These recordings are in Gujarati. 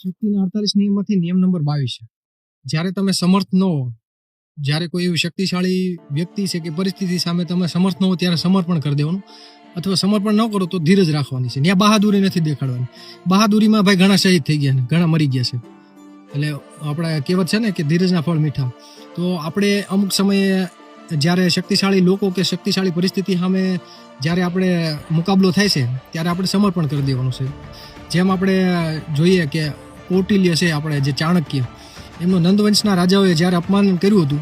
શક્તિના અડતાલીસ નિયમમાંથી નિયમ નંબર બાવીસ છે. જ્યારે તમે સમર્થ ન હો, જ્યારે કોઈ એવી શક્તિશાળી વ્યક્તિ છે કે પરિસ્થિતિ સામે તમે સમર્થ ન હો ત્યારે સમર્પણ કરી દેવાનું. અથવા સમર્પણ ન કરો તો ધીરજ રાખવાની છે. ત્યાં બહાદુરી નથી દેખાડવાની. બહાદુરીમાં ભાઈ ઘણા શહીદ થઈ ગયા ને ઘણા મરી ગયા છે. એટલે આપણે કહેવત છે ને કે ધીરજના ફળ મીઠા. તો આપણે અમુક સમયે જ્યારે શક્તિશાળી લોકો કે શક્તિશાળી પરિસ્થિતિ સામે જ્યારે આપણે મુકાબલો થાય છે, ત્યારે આપણે સમર્પણ કરી દેવાનું છે. જેમ આપણે જોઈએ કે કૌટિલ્ય છે આપણે જે ચાણક્ય. એમનો નંદવંશના રાજાઓએ જ્યારે અપમાન કર્યું હતું,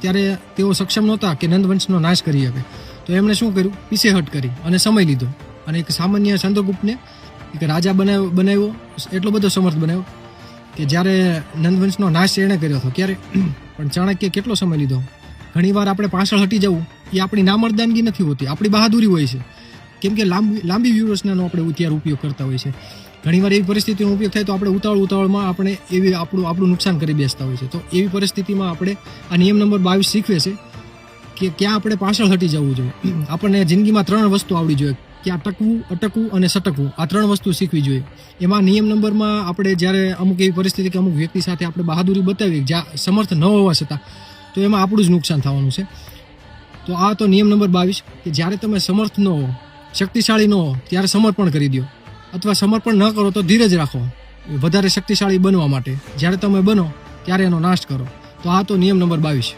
ત્યારે તેઓ સક્ષમ નહોતા કે નંદવંશનો નાશ કરી શકે તો એમણે શું કર્યું? પીસેહટ કરી અને સમય લીધો. અને એક સામાન્ય ચંદ્રગુપ્તને એક રાજા બનાવ્યો બનાવ્યો, એટલો બધો સમર્થ બનાવ્યો કે જ્યારે નંદવંશનો નાશ એણે કર્યો હતો ક્યારે પણ ચાણક્ય કેટલો સમય લીધો? ઘણીવાર આપણે પાછળ હટી જવું, એ આપણી નામર્દાનગી નથી હોતી, આપણી બહાદુરી હોય છે. કેમ કે લાંબી લાંબી વ્યૂહરચનાનો આપણે અત્યારે ઉપયોગ કરતા હોય છે. ઘણીવાર એવી પરિસ્થિતિનો ઉપયોગ થાય તો આપણે ઉતાવળ, ઉતાવળમાં આપણે એવી આપણું આપણું નુકસાન કરી બેસતા હોય છે. તો એવી પરિસ્થિતિમાં આપણે આ નિયમ નંબર બાવીસ શીખવે છે કે ક્યાં આપણે પાછળ હટી જવું જોઈએ. આપણને જિંદગીમાં ત્રણ વસ્તુ આવડી જોઈએ. ક્યાં ટકવું, અટકવું અને સટકવું. આ ત્રણ વસ્તુ શીખવી જોઈએ. એમાં નિયમ નંબરમાં આપણે જ્યારે અમુક એવી પરિસ્થિતિ કે અમુક વ્યક્તિ સાથે આપણે બહાદુરી બતાવી, જ્યાં સમર્થ ન હોવા છતાં, તો એમાં આપણું જ નુકસાન થવાનું છે. તો આ તો નિયમ નંબર બાવીસ કે જ્યારે તમે સમર્થ ન હો શક્તિશાળી ન હો ત્યારે સમર્પણ કરી દો અથવા સમર્પણ ન કરો તો ધીરજ રાખો. વધારે શક્તિશાળી બનવા માટે. જ્યારે તમે બનો, ત્યારે એનો નાશ કરો. તો આ તો નિયમ નંબર બાવીસ.